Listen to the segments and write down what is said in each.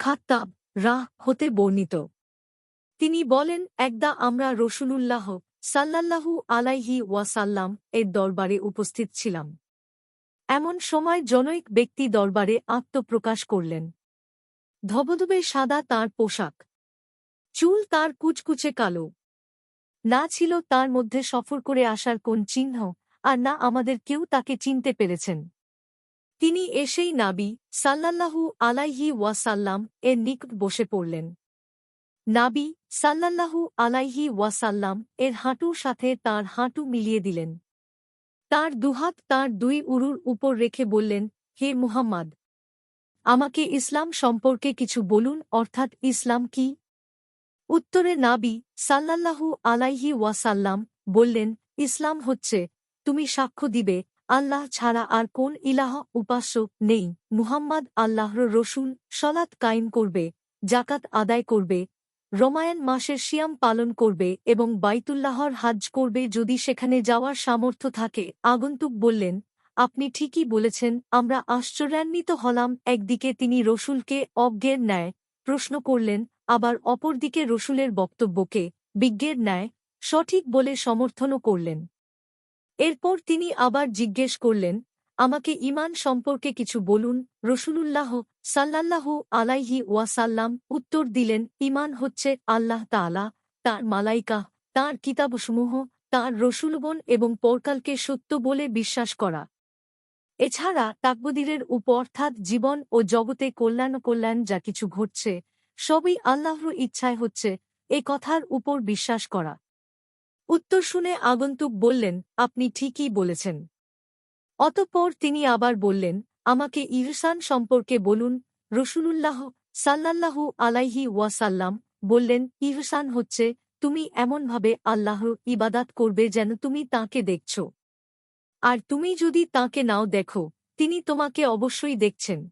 খাত্তাব রাহ হতে বর্ণিত। তিনি বলেন, একদা আমরা রসুলুল্লাহ সাল্লাল্লাহু আলাইহি ওয়াসাল্লাম এর দরবারে উপস্থিত ছিলাম। এমন সময় জনৈক ব্যক্তি দরবারে আত্মপ্রকাশ করলেন। ধবধবে সাদা তার পোশাক। চুল তার কুচকুচে কালো। না ছিল তার মধ্যে সফর করে আসার কোন চিহ্ন, আর না আমাদের কেউ তাকে চিনতে পেরেছেন। তিনি এসেই নাবি সাল্লাল্লাহু আলাইহি ওয়াসাল্লাম এর নিকট বসে পড়লেন। নাবি সাল্লাল্লাহু আলাইহি ওয়াসাল্লাম এর হাঁটুর সাথে তার হাঁটু মিলিয়ে দিলেন। তার দুহাত তার দুই উরুর উপর রেখে বললেন, হে মুহাম্মদ, আমাকে ইসলাম সম্পর্কে কিছু বলুন, অর্থাৎ ইসলাম কি? উত্তরে নাবি সাল্লাল্লাহু আলাইহি ওয়াসাল্লাম বললেন, ইসলাম হচ্ছে, তুমি সাক্ষ্য দিবে আল্লাহ ছাড়া আর কোন ইলাহ উপাস্য নেই। মুহাম্মদ আল্লাহর রসুল সলাৎ কায়েম করবে জাকাত আদায় করবে, রমায়ন মাসের শিয়াম পালন করবে এবং বাইতুল্লাহর হাজ করবে। যদি সেখানে যাওয়ার সামর্থ্য থাকে, আগন্তুক বললেন, আপনি ঠিকই বলেছেন, আমরা আশ্চর্যান্বিত হলাম। একদিকে তিনি রসুলকে অজ্ঞের ন্যায় প্রশ্ন করলেন, আবার অপরদিকে রসুলের বক্তব্যকে বিজ্ঞের ন্যায় সঠিক বলে সমর্থনও করলেন। এরপর তিনি আবার জিজ্ঞেস করলেন, আমাকে ইমান সম্পর্কে কিছু বলুন? রসুলুল্লাহ সাল্লাল্লাহু আলাইহি ওয়াসাল্লাম উত্তর দিলেন ইমান হচ্ছে আল্লাহ তাআলা, তার মালাইকা, তার কিতাবসমূহ, তার রসুলগণ এবং পরকালকে সত্য বলে বিশ্বাস করা। এছাড়া তাকবদিরের উপর অর্থাৎ জীবন ও জগতে কল্যাণ কল্যাণ যা কিছু ঘটছে, সবই আল্লাহর ইচ্ছায় হচ্ছে, এ কথার উপর বিশ্বাস করা। উত্তর শুনে আগন্তুক বললেন, আপনি ঠিকই বলেছেন। অতঃপর তিনি আবার বললেন, আমাকে ইরসান সম্পর্কে বলুন। রসুলুল্লাহ সাল্লাল্লাহু আলাইহি ওয়াসাল্লাম বললেন ইহসান হচ্ছে, তুমি এমনভাবে আল্লাহর ইবাদাত করবে যেন তুমি তাকে দেখছ। আর তুমি যদি তাকে নাও দেখো, তিনি তোমাকে অবশ্যই দেখছেন।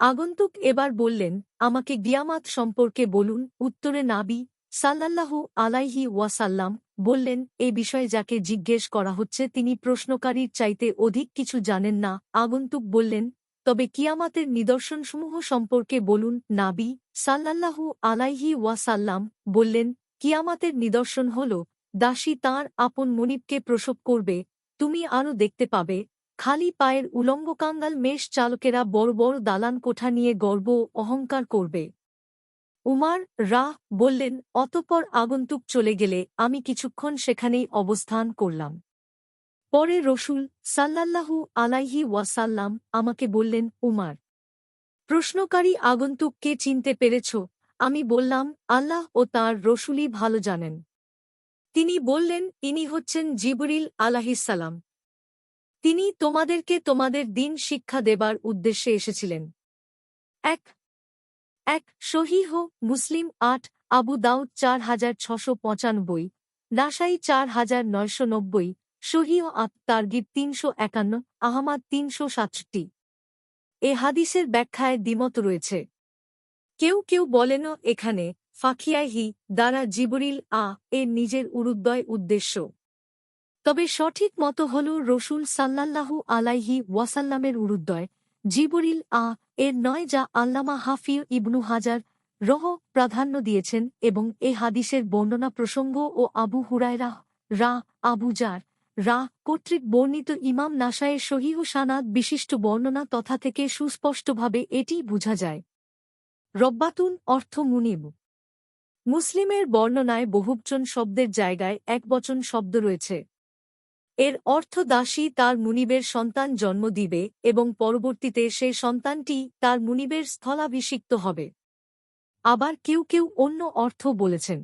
আগন্তুক এবার বললেন, আমাকে গিয়ামাত সম্পর্কে বলুন। উত্তরে নাবি সাল্লাল্লাহু আলাইহি ওয়াসাল্লাম বললেন, এ বিষয়ে যাকে জিজ্ঞেস করা হচ্ছে তিনি প্রশ্নকারীর চাইতে অধিক কিছু জানেন না। আগন্তুক বললেন, তবে কিয়ামাতের নিদর্শনসমূহ সম্পর্কে বলুন, নাবি সাল্লাল্লাহু আলাইহি ওয়াসাল্লাম বললেন, কিয়ামাতের নিদর্শন হল, দাসী তার আপন মনিবকে প্রসব করবে, তুমি আরও দেখতে পাবে, খালি পায়ের উলঙ্গ কাঙ্গাল মেষ চালকেরা বড় বড় দালান কোঠা নিয়ে গর্ব অহংকার করবে। উমার রাহ বললেন, অতপর আগন্তুক চলে গেলে আমি কিছুক্ষণ সেখানেই অবস্থান করলাম। পরে রসুল সাল্লাল্লাহু আলাইহি ওয়াসাল্লাম আমাকে বললেন, উমার, প্রশ্নকারী আগন্তুককে চিনতে পেরেছ? আমি বললাম, আল্লাহ ও তার রসুলই ভালো জানেন। তিনি বললেন, ইনি হচ্ছেন জিবরিল আলাহিসাল্লাম তিনি তোমাদেরকে তোমাদের দিন শিক্ষা দেবার উদ্দেশ্যে এসেছিলেন। এক এক সহিহ মুসলিম আট, আবু দাউদ চার হাজার ছশো পঁচানব্বই, নাসাই চার হাজার নয়শো নব্বই সহিহ আত তার্গিব তিনশো একান্ন, আহমাদ তিনশো সাতষট্টি। এ হাদিসের ব্যাখ্যায় দ্বিমত রয়েছে। কেউ কেউ বলেনও এখানে ফাখিয়াহি দ্বারা জিবরিল আ এর নিজের উরুদ্দয় উদ্দেশ্য। তবে সঠিক মতো হল রসুল সাল্লাল্লাহু আলাইহি ওয়াসাল্লামের উরুদ্দয়। জিবরিল আ এর নয় যা আল্লামা হাফিউ ইবনু হাজার রহ প্রাধান্য দিয়েছেন এবং এ হাদিসের বর্ণনা প্রসঙ্গ ও আবু হুরায়রা রা আবু আবুজার রা কর্তৃক বর্ণিত ইমাম নাসায়ের সহিহ সানাদ বিশিষ্ট বর্ণনা তথা থেকে সুস্পষ্টভাবে এটি বোঝা যায়। রব্বাতুন অর্থ মুনিব। মুসলিমের বর্ণনায় বহুবচন শব্দের জায়গায় একবচন শব্দ রয়েছে। এর অর্থ দাসী তার মুনিবের সন্তান জন্ম দিবে এবং পরবর্তীতে সে সন্তানটি তার মুনিবের স্থলাভিষিক্ত হবে। আবার কেউ কেউ অন্য অর্থ বলেছেন।